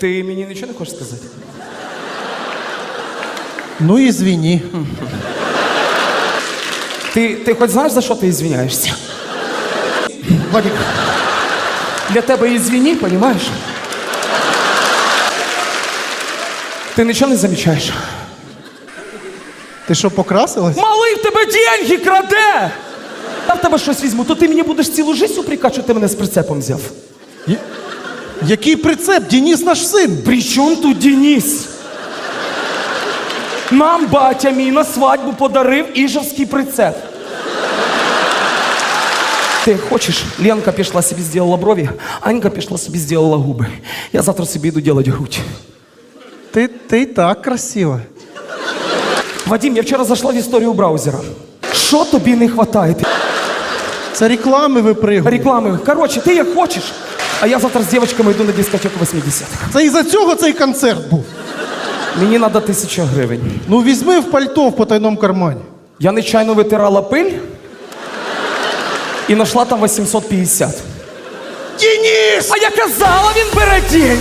Ти мені нічого не хочеш сказати? Ну і звіні. Ти, ти хоч знаєш, за що ти ізвиняєшся? Вадик, Для тебе ізвіні, розумієш? Ти нічого не замічаєш. ти що, покрасилась? Малий в тебе деньги краде! Я в тебе щось візьму, то ти мені будеш цілу життя упрекати, що ти мене з прицепом взяв. Я- Який прицеп? Дініс наш син. При чому тут Денис? Нам батя мій на свадьбу подарив іжевський прицеп. Ти хочеш? Ленка пішла собі зробила брові, Анька пішла собі зробила губи. Я завтра собі йду робити грудь. Ти, ти так красива. Вадим, я вчора зайшла в історію браузера. Що тобі не вистачає? Це реклами випригує. Реклами. Коротше, ти як хочеш. А я завтра з дівчатками йду на дискотеку 80 Це із-за цього цей концерт був. Мені треба тисяча гривень. Ну візьми в пальто в потайному кармані. Я нечайно витирала пиль і знайшла там 850. Дініс! А я казала, він бере день.